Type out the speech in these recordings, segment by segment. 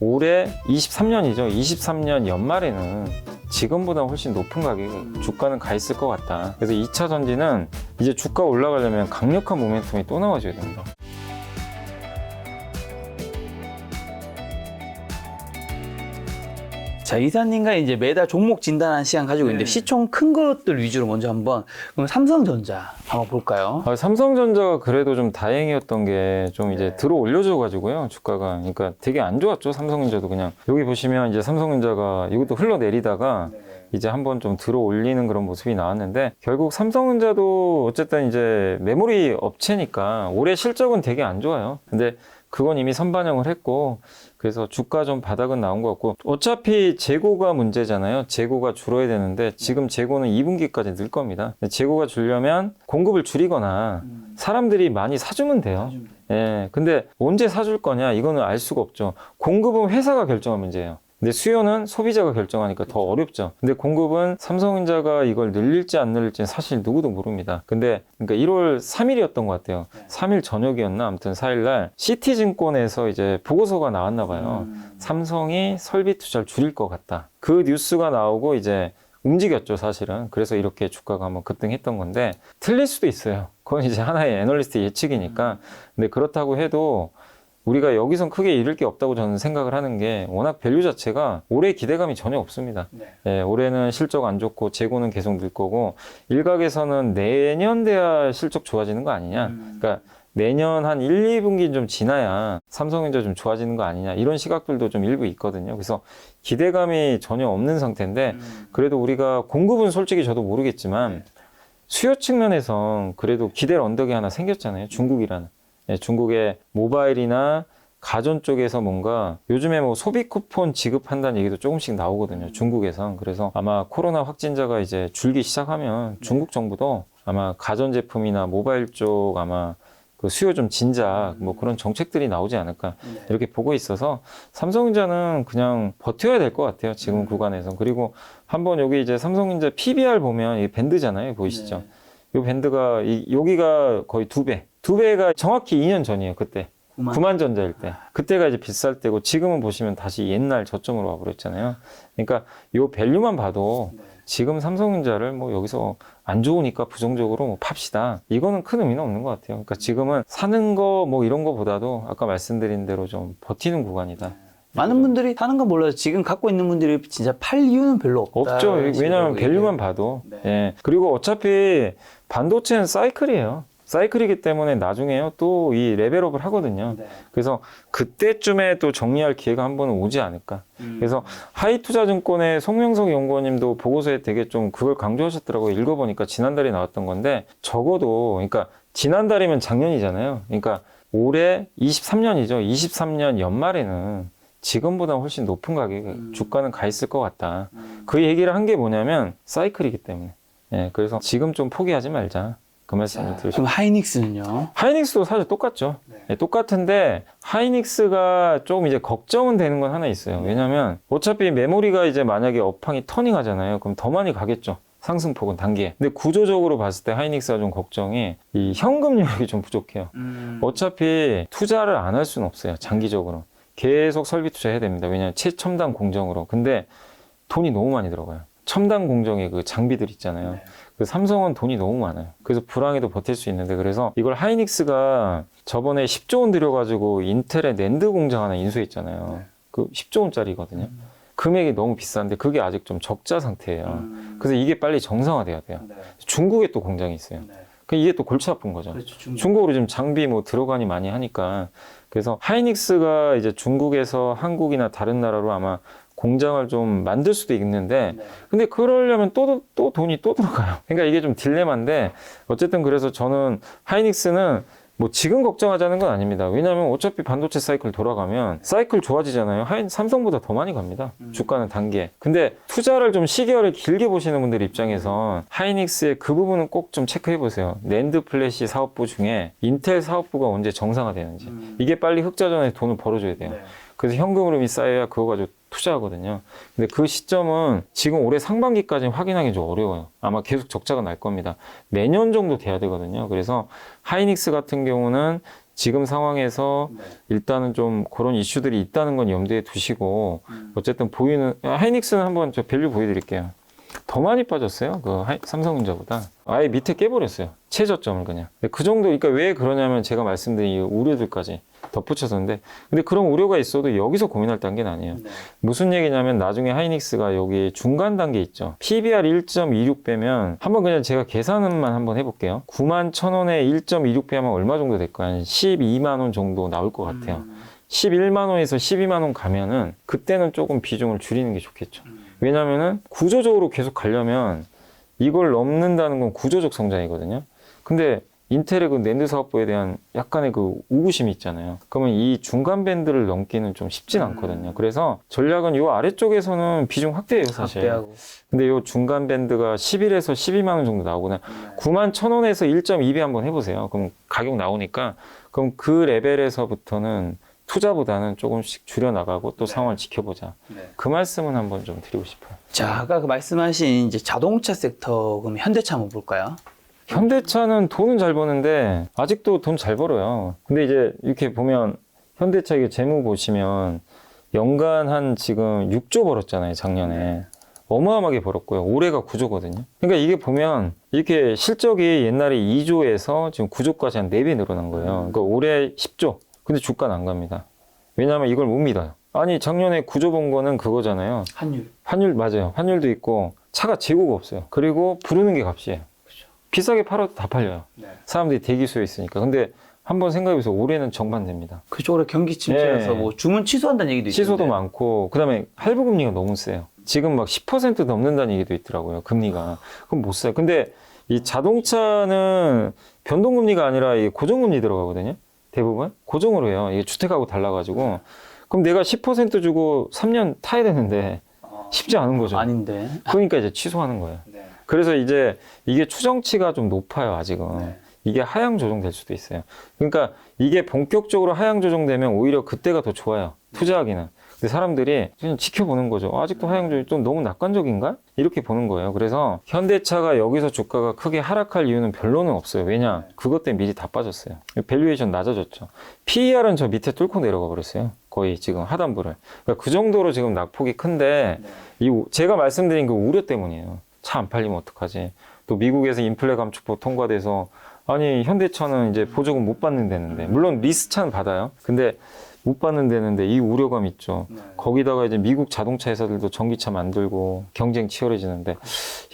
올해 23년이죠. 23년 연말에는 지금보다 훨씬 높은 가격에 주가는 가 있을 것 같다. 그래서 2차 전지는 이제 주가 올라가려면 강력한 모멘텀이 또 나와줘야 됩니다. 자, 이사님과 이제 매달 종목 진단하는 시간 가지고 있는데 시총 큰 것들 위주로 먼저 한번 그럼 삼성전자 한번 볼까요? 아, 삼성전자가 그래도 좀 다행이었던 게 좀 이제 들어 올려줘 가지고요 주가가. 그러니까 되게 안 좋았죠 삼성전자도 그냥. 여기 보시면 이제 삼성전자가 이것도 흘러내리다가 이제 한번 좀 들어 올리는 그런 모습이 나왔는데 결국 삼성전자도 어쨌든 이제 메모리 업체니까 올해 실적은 되게 안 좋아요. 근데 그건 이미 선반영을 했고 그래서 주가 좀 바닥은 나온 것 같고 어차피 재고가 문제잖아요. 재고가 줄어야 되는데 지금 재고는 2분기까지 늘 겁니다. 재고가 줄려면 공급을 줄이거나 사람들이 많이 사주면 돼요. 예. 근데 언제 사줄 거냐 이거는 알 수가 없죠. 공급은 회사가 결정한 문제예요. 근데 수요는 소비자가 결정하니까 더 어렵죠. 근데 공급은 삼성전자가 이걸 늘릴지 안 늘릴지는 사실 누구도 모릅니다. 근데 그러니까 1월 3일이었던 것 같아요. 3일 저녁이었나 아무튼 4일날 시티증권에서 이제 보고서가 나왔나 봐요. 삼성이 설비 투자를 줄일 것 같다. 그 뉴스가 나오고 이제 움직였죠, 사실은. 그래서 이렇게 주가가 한번 급등했던 건데 틀릴 수도 있어요. 그건 이제 하나의 애널리스트 예측이니까. 근데 그렇다고 해도 우리가 여기선 크게 잃을 게 없다고 저는 생각을 하는 게 워낙 밸류 자체가 올해 기대감이 전혀 없습니다. 예, 올해는 실적 안 좋고 재고는 계속 늘 거고 일각에서는 내년 돼야 실적 좋아지는 거 아니냐. 그러니까 내년 한 1, 2분기 좀 지나야 삼성전자 좀 좋아지는 거 아니냐 이런 시각들도 좀 일부 있거든요. 그래서 기대감이 전혀 없는 상태인데 그래도 우리가 공급은 솔직히 저도 모르겠지만 수요 측면에선 그래도 기댈 언덕이 하나 생겼잖아요. 중국이라는. 예, 중국의 모바일이나 가전 쪽에서 뭔가 요즘에 뭐 소비 쿠폰 지급한다는 얘기도 조금씩 나오거든요. 중국에선. 그래서 아마 코로나 확진자가 이제 줄기 시작하면 중국 정부도 아마 가전 제품이나 모바일 쪽 아마 그 수요 좀 진작 뭐 그런 정책들이 나오지 않을까 이렇게 보고 있어서 삼성전자는 그냥 버텨야 될 것 같아요. 지금 구간에서. 그리고 한번 여기 이제 삼성전자 PBR 보면 이 밴드잖아요. 보이시죠? 이 밴드가 이, 여기가 거의 두 배. 두 배가 정확히 2년 전이에요. 그때. 구만. 구만전자일 때. 그때가 이제 비쌀 때고 지금은 보시면 다시 옛날 저점으로 와버렸잖아요. 그러니까 요 밸류만 봐도 지금 삼성전자를 뭐 여기서 안 좋으니까 부정적으로 뭐 팝시다. 이거는 큰 의미는 없는 것 같아요. 그러니까 지금은 사는 거 뭐 이런 거보다도 아까 말씀드린 대로 좀 버티는 구간이다. 많은 분들이 사는 건 몰라도 지금 갖고 있는 분들이 진짜 팔 이유는 별로 없다. 없죠. 왜냐하면 밸류만. 봐도. 네. 예. 그리고 어차피 반도체는 사이클이에요. 사이클이기 때문에 나중에요 또 이 레벨업을 하거든요. 네. 그래서 그때쯤에 또 정리할 기회가 한 번은 오지 않을까. 음. 그래서 하이투자증권의 송명석 연구원님도 보고서에 되게 좀 그걸 강조하셨더라고요. 읽어보니까 지난달에 나왔던 건데 적어도 그러니까 지난달이면 작년이잖아요. 그러니까 올해 23년이죠. 23년 연말에는 지금보다 훨씬 높은 가격에 음. 주가는 가 있을 것 같다. 음. 그 얘기를 한 게 뭐냐면 사이클이기 때문에. 예, 그래서 지금 좀 포기하지 말자. 그 말씀을 드리고 그럼 하이닉스는요? 하이닉스도 사실 똑같죠. 네. 예, 똑같은데 하이닉스가 조금 이제 걱정은 되는 건 하나 있어요. 왜냐하면 어차피 메모리가 이제 만약에 업황이 터닝하잖아요. 그럼 더 많이 가겠죠. 상승폭은 단기에. 근데 구조적으로 봤을 때 하이닉스가 좀 걱정이 이 현금 여력이 좀 부족해요. 음. 어차피 투자를 안 할 수는 없어요. 장기적으로. 계속 설비 투자해야 됩니다. 왜냐하면 최첨단 공정으로. 근데 돈이 너무 많이 들어가요. 첨단 공정의 그 장비들 있잖아요. 네. 그 삼성은 돈이 너무 많아요. 그래서 불황에도 버틸 수 있는데 그래서 이걸 하이닉스가 저번에 10조 원 들여가지고 인텔의 낸드 공장 하나 인수했잖아요. 네. 그 10조 원짜리거든요. 금액이 너무 비싼데 그게 아직 좀 적자 상태예요. 음. 그래서 이게 빨리 정상화돼야 돼요. 네. 중국에 또 공장이 있어요. 네. 그 이게 또 골치 아픈 거죠. 그렇죠. 중국. 중국으로 지금 장비 뭐 들어가니 많이 하니까 그래서 하이닉스가 이제 중국에서 한국이나 다른 나라로 아마 공장을 좀 만들 수도 있는데 네. 근데 그러려면 또, 또 돈이 또 들어가요. 그러니까 이게 좀 딜레마인데 어쨌든 그래서 저는 하이닉스는 뭐 지금 걱정하자는 건 아닙니다. 왜냐하면 어차피 반도체 사이클 돌아가면 사이클 좋아지잖아요. 하이, 삼성보다 더 많이 갑니다. 주가는 단기에. 근데 투자를 좀 시기열을 길게 보시는 분들 입장에선 하이닉스의 그 부분은 꼭 좀 체크해 보세요. 낸드 플래시 사업부 중에 인텔 사업부가 언제 정상화되는지. 음. 이게 빨리 흑자 전에 돈을 벌어줘야 돼요. 네. 그래서 현금 흐름이 쌓여야 그거 가지고 투자하거든요. 근데 그 시점은 지금 올해 상반기까지는 확인하기 좀 어려워요. 아마 계속 적자가 날 겁니다. 내년 정도 돼야 되거든요. 그래서 하이닉스 같은 경우는 지금 상황에서 일단은 좀 그런 이슈들이 있다는 건 염두에 두시고 어쨌든 보이는 아, 하이닉스는 한번 저 밸류 보여드릴게요. 더 많이 빠졌어요. 그 삼성전자보다 아예 밑에 깨버렸어요. 최저점을 그냥. 근데 그 정도 그러니까 왜 그러냐면 제가 말씀드린 이 우려들까지 덧붙여서인데 근데 그런 우려가 있어도 여기서 고민할 단계는 아니에요. 무슨 얘기냐면 나중에 하이닉스가 여기 중간 단계 있죠. PBR 1.26 빼면 한번 그냥 제가 계산만 한번 해볼게요. 9만 천 원에 1.26 빼면 얼마 정도 될까요? 한 12만 원 정도 나올 것 같아요. 11만 원에서 12만 원 가면은 그때는 조금 비중을 줄이는 게 좋겠죠. 왜냐면은 구조적으로 계속 가려면 이걸 넘는다는 건 구조적 성장이거든요. 근데 인텔의 그 낸드 사업부에 대한 약간의 그 우구심이 있잖아요. 그러면 이 중간 밴드를 넘기는 좀 쉽진 않거든요. 그래서 전략은 이 아래쪽에서는 비중 확대해요, 사실. 확대하고. 근데 이 중간 밴드가 11에서 12만 원 정도 나오거나 9만 천 원에서 1.2배 한번 해보세요. 그럼 가격 나오니까 그럼 그 레벨에서부터는 투자보다는 조금씩 줄여나가고 또 상황을 지켜보자. 그 말씀은 한번 좀 드리고 싶어요. 자, 아까 그 말씀하신 이제 자동차 섹터 그럼 현대차 한번 볼까요? 현대차는 돈은 잘 버는데 아직도 돈 잘 벌어요. 근데 이제 이렇게 보면 현대차 이게 재무 보시면 연간 한 지금 6조 벌었잖아요, 작년에. 어마어마하게 벌었고요. 올해가 9조거든요. 그러니까 이게 보면 이렇게 실적이 옛날에 2조에서 지금 9조까지 한 4배 늘어난 거예요. 그러니까 올해 10조. 근데 주가는 안 갑니다. 왜냐하면 이걸 못 믿어요. 아니, 작년에 9조 번 거는 그거잖아요. 환율. 환율 맞아요. 환율도 있고 차가 재고가 없어요. 그리고 부르는 게 값이에요. 비싸게 팔아도 다 팔려요. 사람들이 대기 수에 있으니까. 근데 한번 생각해보세요. 올해는 정반대입니다. 그쪽으로 경기 침체라서 네. 뭐 주문 취소한다는 얘기도 취소도 있던데. 많고 그다음에 할부 금리가 너무 세요. 지금 막 10% 넘는다는 얘기도 있더라고요. 금리가. 그럼 못 사요. 근데 이 자동차는 변동 금리가 아니라 이 고정 금리 들어가거든요. 대부분 고정으로 해요. 이게 주택하고 달라가지고 그럼 내가 10% 주고 3년 타야 되는데 어, 쉽지 않은 거죠. 아닌데. 그러니까 이제 취소하는 거예요. 그래서 이제 이게 추정치가 좀 높아요, 아직은. 네. 이게 하향 조정될 수도 있어요. 그러니까 이게 본격적으로 하향 조정되면 오히려 그때가 더 좋아요. 투자하기는. 근데 사람들이 그냥 지켜보는 거죠. 아직도 하향 조정 좀 너무 낙관적인가? 이렇게 보는 거예요. 그래서 현대차가 여기서 주가가 크게 하락할 이유는 별로는 없어요. 왜냐? 그것 때문에 미리 다 빠졌어요. 밸류에이션 낮아졌죠. PER은 저 밑에 뚫고 내려가 버렸어요. 거의 지금 하단부를. 그러니까 그 정도로 지금 낙폭이 큰데 이 우- 제가 말씀드린 그 우려 때문이에요. 차 안 팔리면 어떡하지? 또 미국에서 인플레 감축법 통과돼서 아니 현대차는 이제 보조금 못 받는다는데 물론 리스차는 받아요. 근데 못 받는다는데 이 우려감 있죠. 거기다가 이제 미국 자동차 회사들도 전기차 만들고 경쟁 치열해지는데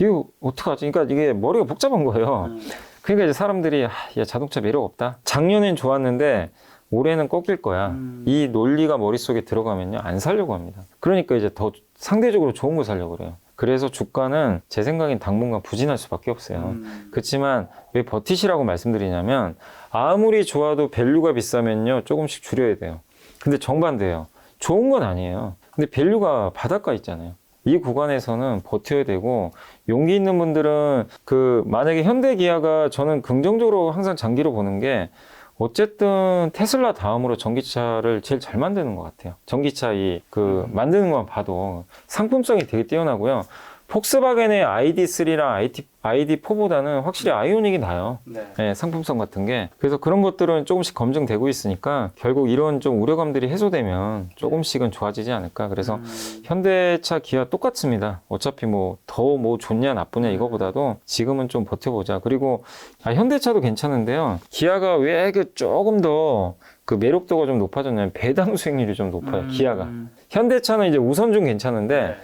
이거 어떡하지? 그러니까 이게 머리가 복잡한 거예요. 그러니까 이제 사람들이 아, 야 자동차 매력 없다. 작년엔 좋았는데 올해는 꺾일 거야. 음. 이 논리가 머릿속에 들어가면요 안 살려고 합니다. 그러니까 이제 더 상대적으로 좋은 거 살려고 그래요. 그래서 주가는 제 생각엔 당분간 부진할 수밖에 없어요. 음. 그렇지만 왜 버티시라고 말씀드리냐면 아무리 좋아도 밸류가 비싸면요 조금씩 줄여야 돼요. 근데 정반대예요. 좋은 건 아니에요. 근데 밸류가 바닷가 있잖아요. 이 구간에서는 버텨야 되고 용기 있는 분들은 그 만약에 현대 기아가 저는 긍정적으로 항상 장기로 보는 게 어쨌든 테슬라 다음으로 전기차를 제일 잘 만드는 것 같아요. 전기차 이 그 만드는 것만 봐도 상품성이 되게 뛰어나고요. 폭스바겐의 ID3랑 ID, 4보다는 확실히 아이오닉이 나요. 예, 상품성 같은 게. 그래서 그런 것들은 조금씩 검증되고 있으니까 결국 이런 좀 우려감들이 해소되면 조금씩은 좋아지지 않을까. 그래서 현대차, 기아 똑같습니다. 어차피 뭐더뭐 좋냐 나쁘냐 이거보다도 지금은 좀 버텨보자. 그리고 아, 현대차도 괜찮은데요. 기아가 왜 그 조금 더 그 매력도가 좀 높아졌냐면 배당 수익률이 좀 높아요. 기아가. 현대차는 이제 우선 중 괜찮은데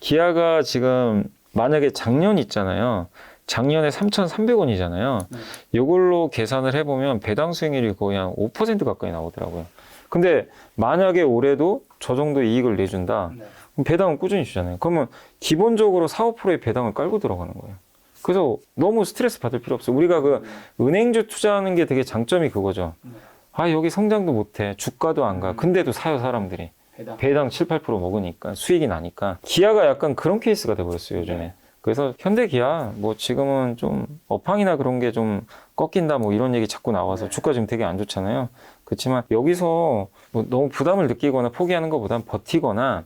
기아가 지금 만약에 작년 있잖아요. 작년에 3,300원이잖아요. 이걸로 계산을 해보면 배당 수익률이 거의 한 5% 가까이 나오더라고요. 근데 만약에 올해도 저 정도 이익을 내준다. 그럼 배당은 꾸준히 주잖아요. 그러면 기본적으로 4, 5%의 배당을 깔고 들어가는 거예요. 그래서 너무 스트레스 받을 필요 없어요. 우리가 그 은행주 투자하는 게 되게 장점이 그거죠. 아, 여기 성장도 못해. 주가도 안 가. 근데도 사요, 사람들이. 배당. 7, 8% 먹으니까 수익이 나니까 기아가 약간 그런 케이스가 돼버렸어요 요즘에. 그래서 현대 기아 뭐 지금은 좀 업황이나 그런 게 좀 꺾인다 뭐 이런 얘기 자꾸 나와서 주가 지금 되게 안 좋잖아요. 그렇지만 여기서 뭐 너무 부담을 느끼거나 포기하는 것보단 버티거나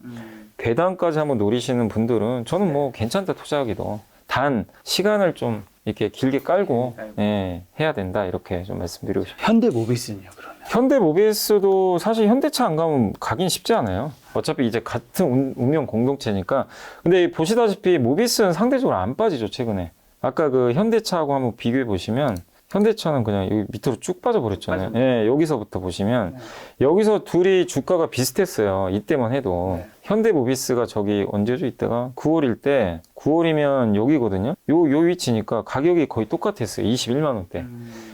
배당까지 한번 노리시는 분들은 저는 뭐 괜찮다 투자하기도 단 시간을 좀 이렇게 길게 깔고 예, 해야 된다 이렇게 좀 말씀드리고 싶습니다. 현대 모비스는요, 그럼? 현대 모비스도 사실 현대차 안 가면 가긴 쉽지 않아요. 어차피 이제 같은 운- 운명 공동체니까. 근데 보시다시피 모비스는 상대적으로 안 빠지죠, 최근에. 아까 그 현대차하고 한번 비교해 보시면 현대차는 그냥 여기 밑으로 쭉 빠져버렸잖아요. 예, 여기서부터 보시면 여기서 둘이 주가가 비슷했어요. 이때만 해도. 현대 모비스가 저기 언제죠? 이때가 9월일 때 9월이면 여기거든요. 요, 요 위치니까 가격이 거의 똑같았어요. 21만 원대.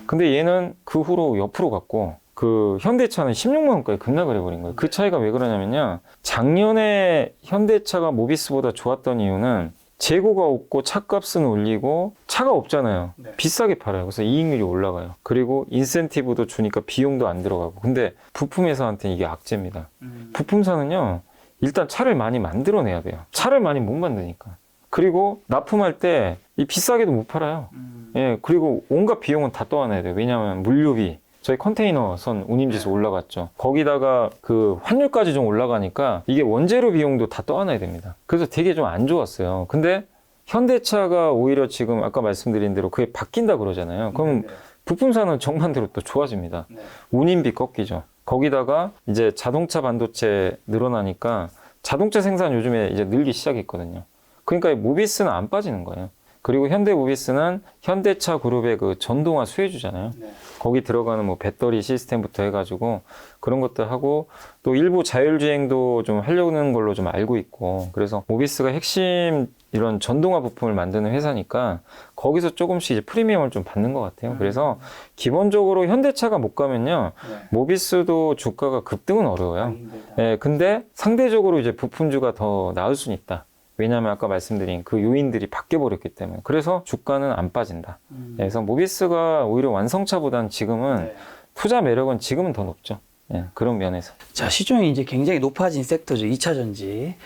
근데 얘는 그 후로 옆으로 갔고 그 현대차는 16만 원까지 급락을 해버린 거예요. 그 차이가 왜 그러냐면요. 작년에 현대차가 모비스보다 좋았던 이유는 재고가 없고 차값은 올리고 차가 없잖아요. 네. 비싸게 팔아요. 그래서 이익률이 올라가요. 그리고 인센티브도 주니까 비용도 안 들어가고. 근데 부품 회사한테는 이게 악재입니다. 부품사는요. 일단 차를 많이 만들어내야 돼요. 차를 많이 못 만드니까. 그리고 납품할 때 이 비싸게도 못 팔아요. 예, 그리고 온갖 비용은 다 떠안아야 돼요. 왜냐하면 물류비, 저희 컨테이너 선 운임지수 올라갔죠. 거기다가 그 환율까지 좀 올라가니까 이게 원재료 비용도 다 떠안아야 됩니다. 그래서 되게 좀 안 좋았어요. 근데 현대차가 오히려 지금 아까 말씀드린 대로 그게 바뀐다 그러잖아요. 그럼 부품사는 정반대로 또 좋아집니다. 운임비 꺾이죠. 거기다가 이제 자동차 반도체 늘어나니까 자동차 생산 요즘에 이제 늘기 시작했거든요. 그러니까 이 모비스는 안 빠지는 거예요. 그리고 현대 모비스는 현대차 그룹의 그 전동화 수혜주잖아요. 거기 들어가는 뭐 배터리 시스템부터 해가지고 그런 것들 하고 또 일부 자율주행도 좀 하려는 걸로 좀 알고 있고 그래서 모비스가 핵심 이런 전동화 부품을 만드는 회사니까 거기서 조금씩 이제 프리미엄을 좀 받는 것 같아요. 그래서 기본적으로 현대차가 못 가면요 모비스도 주가가 급등은 어려워요. 예, 근데 상대적으로 이제 부품주가 더 나을 수는 있다. 왜냐하면 아까 말씀드린 그 요인들이 바뀌어 버렸기 때문에 그래서 주가는 안 빠진다. 예, 그래서 모비스가 오히려 완성차보다는 지금은 투자 매력은 지금은 더 높죠. 예, 그런 면에서. 자, 시중에 이제 굉장히 높아진 섹터죠. 2차 전지.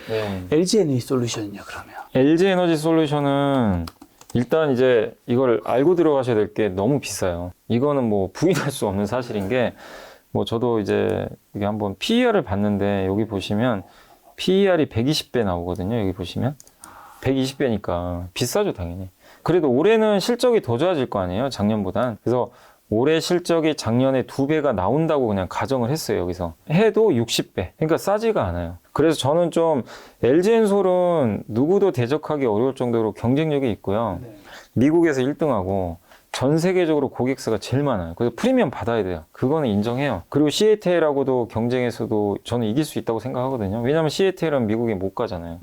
LG 에너지 솔루션은요, 그러면? LG 에너지 솔루션은 일단 이제 이걸 알고 들어가셔야 될 게 너무 비싸요. 이거는 뭐 부인할 수 없는 사실인 게 뭐 저도 이제 이게 한번 PER을 봤는데 여기 보시면 PER이 120배 나오거든요. 여기 보시면 120배니까 비싸죠, 당연히. 그래도 올해는 실적이 더 좋아질 거 아니에요, 작년보단. 그래서 올해 실적이 작년에 두 배가 나온다고 그냥 가정을 했어요, 여기서. 해도 60배. 그러니까 싸지가 않아요. 그래서 저는 좀 LG엔솔은 누구도 대적하기 어려울 정도로 경쟁력이 있고요. 미국에서 1등하고 전 세계적으로 고객수가 제일 많아요. 그래서 프리미엄 받아야 돼요. 그거는 인정해요. 그리고 CATL하고도 경쟁에서도 저는 이길 수 있다고 생각하거든요. 왜냐하면 CATL은 미국에 못 가잖아요.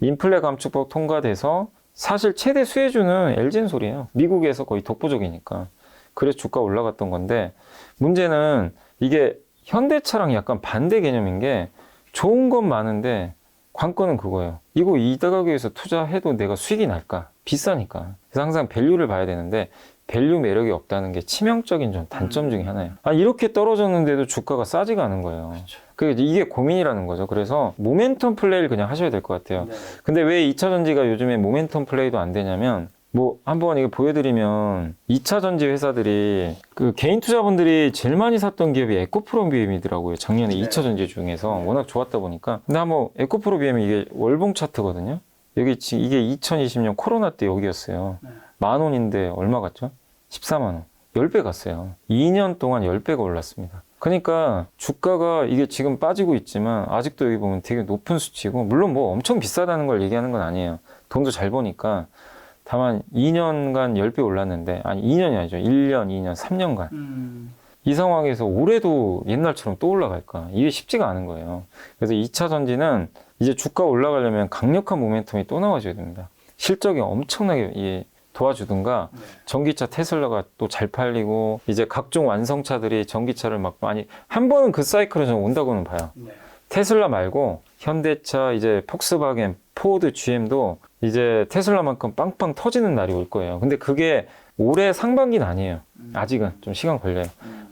인플레 감축법 통과돼서 사실 최대 수혜주는 LG엔솔이에요. 미국에서 거의 독보적이니까. 그래서 주가 올라갔던 건데 문제는 이게 현대차랑 약간 반대 개념인 게 좋은 건 많은데 관건은 그거예요. 이거 이 가격에서 투자해도 내가 수익이 날까? 비싸니까. 그래서 항상 밸류를 봐야 되는데 밸류 매력이 없다는 게 치명적인 좀 단점 중에 하나예요. 아 이렇게 떨어졌는데도 주가가 싸지가 않은 거예요. 그 이게 고민이라는 거죠. 그래서 모멘텀 플레이를 그냥 하셔야 될 것 같아요. 근데 왜 2차 전지가 요즘에 모멘텀 플레이도 안 되냐면 뭐 한번 이거 보여드리면 2차 전지 회사들이 그 개인 투자분들이 제일 많이 샀던 기업이 에코프로비엠이더라고요. 작년에 2차 전지 중에서 워낙 좋았다 보니까. 근데 한번 에코프로비엠이 이게 월봉 차트거든요. 여기 지 이게 2020년 코로나 때 여기였어요. 만 원인데 얼마 갔죠? 14만 원. 10배 갔어요. 2년 동안 10배가 올랐습니다. 그러니까 주가가 이게 지금 빠지고 있지만 아직도 여기 보면 되게 높은 수치고 물론 뭐 엄청 비싸다는 걸 얘기하는 건 아니에요. 돈도 잘 버니까 다만 2년간 10배 올랐는데 아니 2년이 아니죠. 1년, 2년, 3년간 이 상황에서 올해도 옛날처럼 또 올라갈까? 이게 쉽지가 않은 거예요. 그래서 2차 전지는 이제 주가 올라가려면 강력한 모멘텀이 또 나와줘야 됩니다. 실적이 엄청나게 이 도와주든가 전기차 테슬라가 또 잘 팔리고 이제 각종 완성차들이 전기차를 막 많이 한 번은 그 사이클은 좀 온다고는 봐요. 테슬라 말고 현대차 이제 폭스바겐, 포드, GM도 이제 테슬라만큼 빵빵 터지는 날이 올 거예요. 근데 그게 올해 상반기는 아니에요. 아직은 좀 시간 걸려요.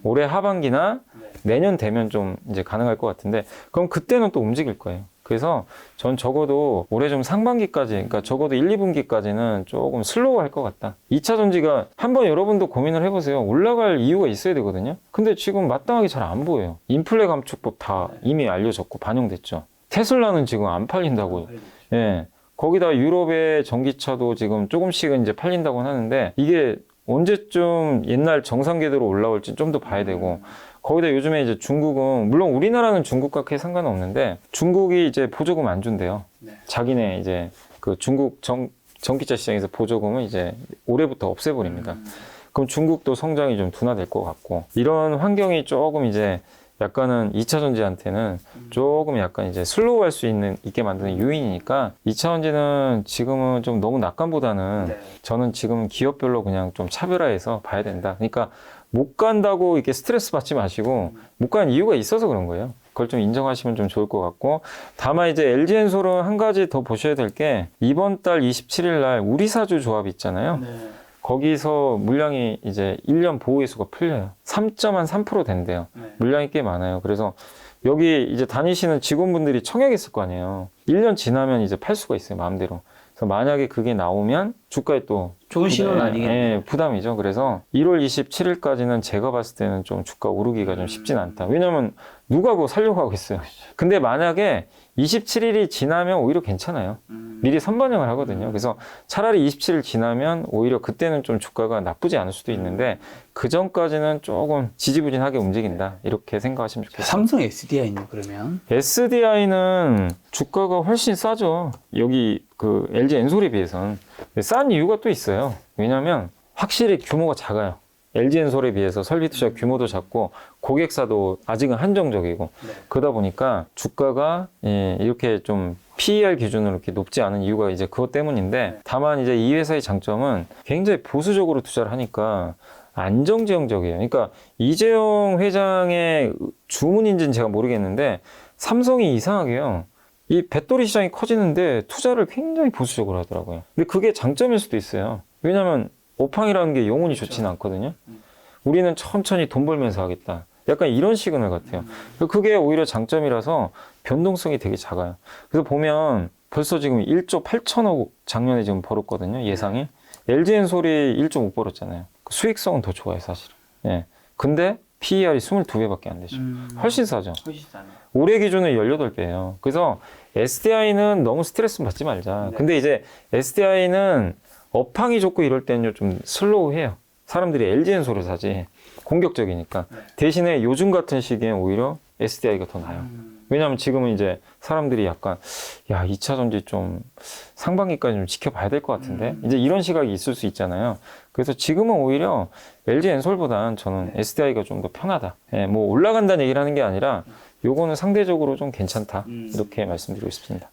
올해 하반기나 내년 되면 좀 이제 가능할 것 같은데 그럼 그때는 또 움직일 거예요. 그래서 전 적어도 올해 좀 상반기까지, 그러니까 적어도 1, 2분기까지는 조금 슬로우 할 것 같다. 2차 전지가 한번 여러분도 고민을 해보세요. 올라갈 이유가 있어야 되거든요. 근데 지금 마땅하게 잘 안 보여요. 인플레 감축법 다 이미 알려졌고 반영됐죠. 테슬라는 지금 안 팔린다고. 예. 거기다 유럽의 전기차도 지금 조금씩은 이제 팔린다고 하는데 이게 언제쯤 옛날 정상 궤도로 올라올지 좀 더 봐야 되고 거기다 요즘에 이제 중국은 물론 우리나라는 중국과 크게 상관은 없는데 중국이 이제 보조금 안 준대요. 네. 자기네 이제 그 중국 전 전기차 시장에서 보조금을 이제 올해부터 없애버립니다. 그럼 중국도 성장이 좀 둔화될 것 같고 이런 환경이 조금 이제 약간은 2차 전지한테는 조금 약간 이제 슬로우 할 수 있는 있게 만드는 요인이니까 2차 전지는 지금은 좀 너무 낙관보다는 네. 저는 지금 기업별로 그냥 좀 차별화해서 봐야 된다. 그러니까 못 간다고 이렇게 스트레스 받지 마시고 못 가는 이유가 있어서 그런 거예요. 그걸 좀 인정하시면 좀 좋을 것 같고 다만 이제 LG엔솔은 한 가지 더 보셔야 될 게 이번 달 27일 날 우리 사주 조합 있잖아요. 네. 거기서 물량이 이제 1년 보호해수가 풀려요. 3.3% 된대요. 네. 물량이 꽤 많아요. 그래서 여기 이제 다니시는 직원분들이 청약했을 거 아니에요. 1년 지나면 이제 팔 수가 있어요, 마음대로. 그래서 만약에 그게 나오면 주가에 또 좋은 신호는 네, 아니겠네요. 예, 부담이죠. 그래서 1월 27일까지는 제가 봤을 때는 좀 주가 오르기가 좀 쉽진 않다. 왜냐면 누가 그거 살려고 하고 있어요. 근데 만약에 27일이 지나면 오히려 괜찮아요. 음. 미리 선반영을 하거든요. 그래서 차라리 27일 지나면 오히려 그때는 좀 주가가 나쁘지 않을 수도 있는데 그 전까지는 조금 지지부진하게 움직인다. 이렇게 생각하시면 좋겠어요. 삼성 SDI는 그러면 SDI는 주가가 훨씬 싸죠. 여기 그 LG 엔솔에 비해서는. 싼 이유가 또 있어요. 왜냐면 확실히 규모가 작아요. LG 엔솔에 비해서 설비 투자 규모도 작고 고객사도 아직은 한정적이고 네. 그러다 보니까 주가가 예, 이렇게 좀 PER 기준으로 이렇게 높지 않은 이유가 이제 그것 때문인데 다만 이제 이 회사의 장점은 굉장히 보수적으로 투자를 하니까 안정지형적이에요. 그러니까 이재용 회장의 주문인지는 제가 모르겠는데 삼성이 이상하게요. 이 배터리 시장이 커지는데 투자를 굉장히 보수적으로 하더라고요. 근데 그게 장점일 수도 있어요. 왜냐하면 오팡이라는 게 영혼이 좋지는 않거든요. 우리는 천천히 돈 벌면서 하겠다. 약간 이런 시그널 같아요. 그게 오히려 장점이라서 변동성이 되게 작아요. 그래서 보면 벌써 지금 1조 8천억 작년에 지금 벌었거든요. 예상이. LG엔솔이 1조 못 벌었잖아요. 그 수익성은 더 좋아요, 사실은. 예. 근데 PER이 22배밖에 안 되죠. 음. 훨씬 싸죠. 훨씬 싸네. 올해 기준은 18배예요. 그래서 SDI는 너무 스트레스 받지 말자. 네. 근데 이제 SDI는 업황이 좋고 이럴 때는 좀 슬로우해요. 사람들이 LG엔솔을 사지. 공격적이니까. 네. 대신에 요즘 같은 시기엔 오히려 SDI가 더 나아요. 음. 왜냐하면 지금은 이제 사람들이 약간 야 2차 전지 좀 상반기까지 좀 지켜봐야 될 것 같은데 음. 이제 이런 시각이 있을 수 있잖아요. 그래서 지금은 오히려 LG 엔솔보다는 저는 네. SDI가 좀 더 편하다. 예, 뭐 올라간다는 얘기를 하는 게 아니라 요거는 상대적으로 좀 괜찮다 음. 이렇게 말씀드리고 싶습니다.